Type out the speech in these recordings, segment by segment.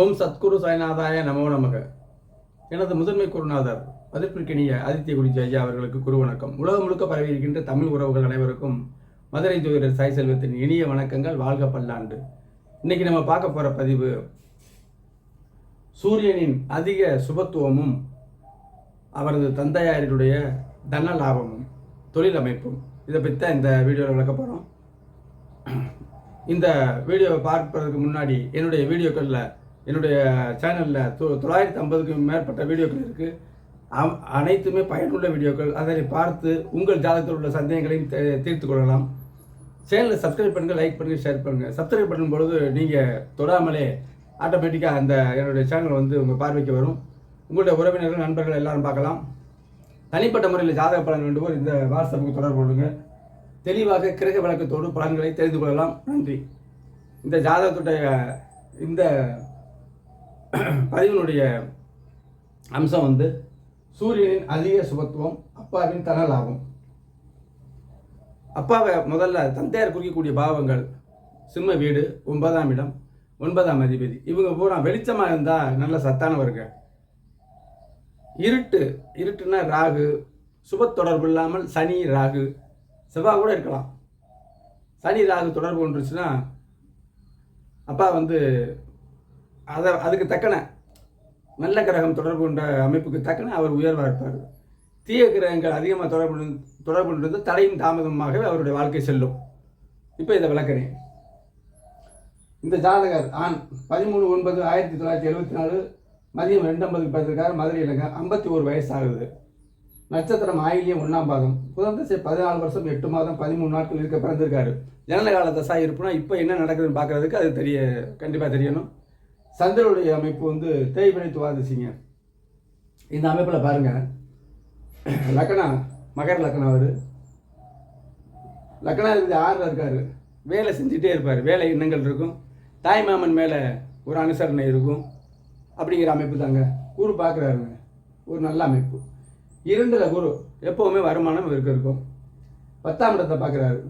ஓம் சத்குரு சாய்நாதாய நமோ நமக. எனது முதன்மை குருநாதர் மதிப்பிற்கினிய ஆதித்ய குடிஜி ஐயா அவர்களுக்கு குரு வணக்கம். உலகம் முழுக்க பரவி இருக்கின்ற தமிழ் உறவுகள் அனைவருக்கும் மதுரை ஜோதிடர் சாய் செல்வத்தின் இனிய வணக்கங்கள் வாழ்க பல்லாண்டு. இன்னைக்கு நம்ம பார்க்க போகிற பதிவு சூரியனின் அதிக சுபத்துவமும் அவரது தந்தையாரினுடைய தன லாபமும் தொழில் அமைப்பும். இதை பற்றி தான் இந்த வீடியோவில் விளக்க போகிறோம் இந்த வீடியோவை பார்ப்பதற்கு முன்னாடி என்னுடைய வீடியோக்களில் என்னுடைய சேனலில் தொ தொள்ளாயிரத்தி ஐம்பதுக்கும் மேற்பட்ட வீடியோக்கள் இருக்குது அனைத்துமே பயனுள்ள வீடியோக்கள். அதனை பார்த்து உங்கள் ஜாதகத்தில் உள்ள சந்தேகங்களையும் தே- தீர்த்து கொள்ளலாம். சேனலை சப்ஸ்கிரைப் பண்ணுங்கள் லைக் பண்ணுங்கள் ஷேர் பண்ணுங்கள் சப்ஸ்கிரைப் பண்ணும்பொழுது நீங்கள் தொடாமலே ஆட்டோமேட்டிக்காக அந்த என்னுடைய சேனல் வந்து உங்கள் பார்வைக்கு வரும். உங்களுடைய உறவினர்கள் நண்பர்கள் எல்லாரும் பார்க்கலாம். தனிப்பட்ட முறையில் ஜாதக பலன் வேண்டுவோர் இந்த வாட்ஸ்அப்புக்கு தொடர்பு கொள்ளுங்க. தெளிவாக கிரக விளக்கத்தோடு பலன்களை தெரிந்து கொள்ளலாம். நன்றி. இந்த ஜாதகத்துடைய இந்த பதிவினுடைய அம்சம் வந்து சூரியனின் அதிக சுபத்துவம் அப்பாவின் தன அப்பாவை முதல்ல தந்தையார் குறிக்கக்கூடிய பாவங்கள் சிம்ம வீடு ஒன்பதாம் இடம் ஒன்பதாம் அதிபதி. இவங்க பூரா வெளிச்சமாக இருந்தால் நல்ல சத்தானவர்கள் இருட்டு இருட்டுன்னா ராகு சுப தொடர்பு இல்லாமல் சனி ராகு செவ்வாய் கூட இருக்கலாம். சனி ராகு தொடர்பு கொண்டுருச்சுன்னா அப்பா வந்து அதை அதுக்கு தக்கன நல்ல கிரகம் தொடர்பு கொண்ட அமைப்புக்கு தக்கன அவர் உயர்வாக இருப்பார். தீய கிரகங்கள் அதிகமாக தொடர்பு தொடர்பு கொண்டிருந்து தடையும் தாமதமாகவே அவருடைய வாழ்க்கை செல்லும். இப்போ இதை விளக்கிறேன். இந்த ஜாதகர் ஆண் பதிமூணு ஒன்பது ஆயிரத்தி தொள்ளாயிரத்தி எழுபத்தி நாலு மதியம் ரெண்டு ஐம்பதுக்கு மதுரையிலங்க ஐம்பத்தி ஒரு வயசாகுது. ஆகுது நட்சத்திரம் ஆயிலியம் ஒன்றாம் பாதம். புதன் திசை பதினாலு வருஷம் எட்டு மாதம் பதிமூணு நாட்கள் இருக்க பிறந்திருக்காரு. ஜனன கால தசா இருப்புனா இப்போ என்ன நடக்குதுன்னு பார்க்கறதுக்கு அது தெரிய கண்டிப்பாக தெரியணும். சந்திரனுடைய அமைப்பு வந்து தேய்பினை துவாதசிங்க இந்த அமைப்பில் பாருங்கள் லக்னா மகர் லக்னம் அவர். லக்னாதிபதி ஆறில் இருக்கார். வேலை செஞ்சுட்டே இருப்பார். வேலை எண்ணங்கள் இருக்கும். தாய் மாமன் மேலே ஒரு அனுசரணை இருக்கும். அப்படிங்கிற அமைப்பு தாங்க. குரு பார்க்குறாருங்க ஒரு நல்ல அமைப்பு. இரண்டுல குரு எப்போவுமே வருமானம் இவருக்கு இருக்கும். பத்தாம் இடத்தை பார்க்குறாரு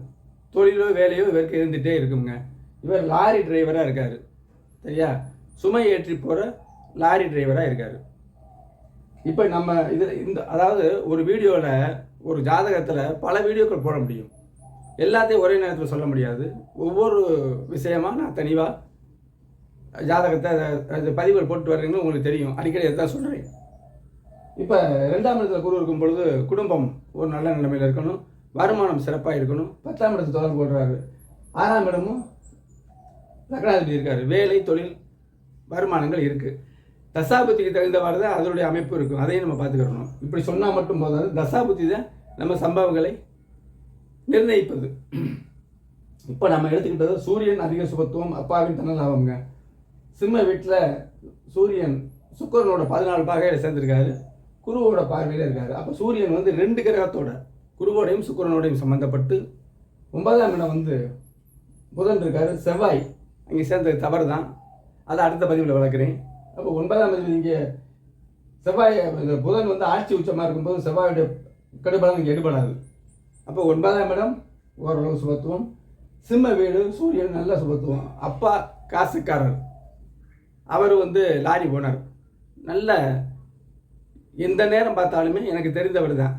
தொழிலோ வேலையோ இவருக்கு இருந்துகிட்டே இருக்குங்க. இவர் லாரி டிரைவராக இருக்கார். சரியா? சுமை ஏற்றி போகிற லாரி டிரைவராக இருக்கார். இப்போ நம்ம இதில் இந்த அதாவது ஒரு வீடியோவில் ஒரு ஜாதகத்தில் பல வீடியோக்கள் போட முடியும். எல்லாத்தையும் ஒரே நேரத்தில் சொல்ல முடியாது. ஒவ்வொரு விஷயமா நான் தெளிவாக ஜாதகத்தை அது- அது பதிவுகள் போட்டு வர்றீங்கன்னு உங்களுக்கு தெரியும். அடிக்கடி தான் சொல்கிறேன் இப்போ ரெண்டாம் இடத்துல குரு இருக்கும் பொழுது குடும்பம் ஒரு நல்ல நிலைமையில் இருக்கணும். வருமானம் சிறப்பாக இருக்கணும். பத்தாம் இடத்தை தொடர்பு கொள்கிறாரு ஆறாம் இடமும் லக்னாதிபதி இருக்கார். வேலை தொழில் வருமானங்கள் இருக்குது தசாபுத்திக்கு தகுந்தவாறு தான் அதனுடைய அமைப்பு இருக்கும். அதையும் நம்ம பார்த்துக்கிறணும். இப்படி சொன்னால் மட்டும் போதாது. தசாபுத்தி தான் நம்ம சம்பவங்களை நிர்ணயிப்பது. இப்போ நம்ம எடுத்துக்கிட்டது சூரியன் அதிக சுபத்துவம் அப்பாவின் தனலாபம்ங்க சிம்ம வீட்டில் சூரியன் சுக்கரனோட பதினாலு பாகையில் சேர்ந்துருக்காரு. குருவோட பார்வையில் இருக்காரு. அப்போ சூரியன் வந்து ரெண்டு கிரகத்தோட குருவோடையும் சுக்கிரனோடையும் சம்மந்தப்பட்டு ஒன்பதாம் இடம் வந்து புதன் இருக்காரு. செவ்வாய் அங்கே சேர்ந்தது தவறு தான் அதை அடுத்த பதிவில் வளர்க்குறேன். அப்போ ஒன்பதாம் பதிவு இங்கே செவ்வாய் இந்த புதன் வந்து ஆட்சி உச்சமாக இருக்கும்போது செவ்வாயுடைய கடுபலம் இங்கே எடுபடாது. அப்போ ஒன்பதாம் இடம் ஓரளவு சுபத்துவம். சிம்ம வீடு சூரியன் நல்ல சுபத்துவம். அப்பா காசுக்காரர். அவர் வந்து லாரி ஓனர். நல்ல எந்த நேரம் பார்த்தாலுமே எனக்கு தெரிந்தவர் தான்.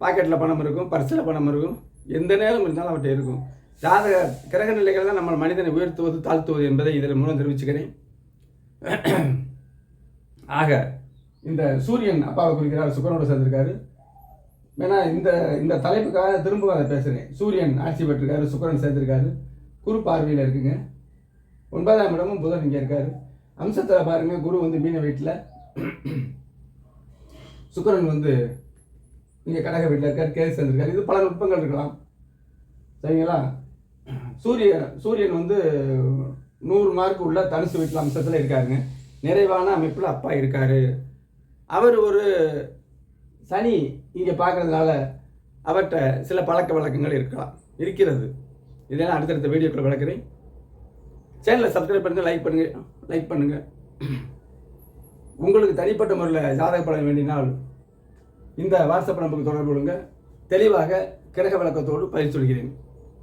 பாக்கெட்டில் பணம் இருக்கும் பர்ஸில் பணம் இருக்கும். எந்த நேரம் இருந்தாலும் அவர்கிட்ட இருக்கும். ஜாதக கிரக நிலைகள் தான் நம்ம மனிதனை உயர்த்துவது தாழ்த்துவது என்பதை இதில் மூலம் தெரிவிச்சுக்கிறேன். ஆக இந்த சூரியன் அப்பாவை குறிக்கிறார் சுக்கரனோட சேர்ந்திருக்காரு. ஏன்னா இந்த இந்த தலைப்புக்காக திரும்ப அதை பேசுகிறேன் சூரியன் ஆட்சி பெற்றிருக்காரு சுக்கரன் சேர்ந்திருக்காரு. குரு பார்வையில் இருக்குங்க. ஒன்பதாம் இடமும் புதன் இங்கே இருக்காரு. அம்சத்தில் பாருங்கள் குரு வந்து மீன வீட்டில். சுக்கரன் வந்து இங்கே கடக வீட்டில் இருக்கார் கேது சேர்ந்திருக்காரு. இது பல நுட்பங்கள் இருக்கலாம். சரிங்களா? சூரிய சூரியன் வந்து நூறு மார்க் உள்ள தனுசு வீட்டில் அம்சத்தில் இருக்காருங்க. நிறைவான அமைப்பில் அப்பா இருக்கார். அவர் ஒரு சனி இங்கே பார்க்குறதுனால அவர்கிட்ட சில பழக்க வழக்கங்கள் இருக்கலாம் இருக்கிறது. இதெல்லாம் அடுத்தடுத்த வீடியோக்கள் வளர்க்குறேன் சேனலை சப்ஸ்கிரைப் பண்ணுங்கள் லைக் பண்ணுங்கள் லைக் பண்ணுங்கள் உங்களுக்கு தனிப்பட்ட முறையில் ஜாதக பலன் வேண்டினால் இந்த வாட்ஸ்அப் நம்பருக்கு தொடர்பு கொடுங்க தெளிவாக கிரக விளக்கத்தோடு பயிர் சொல்கிறேன்.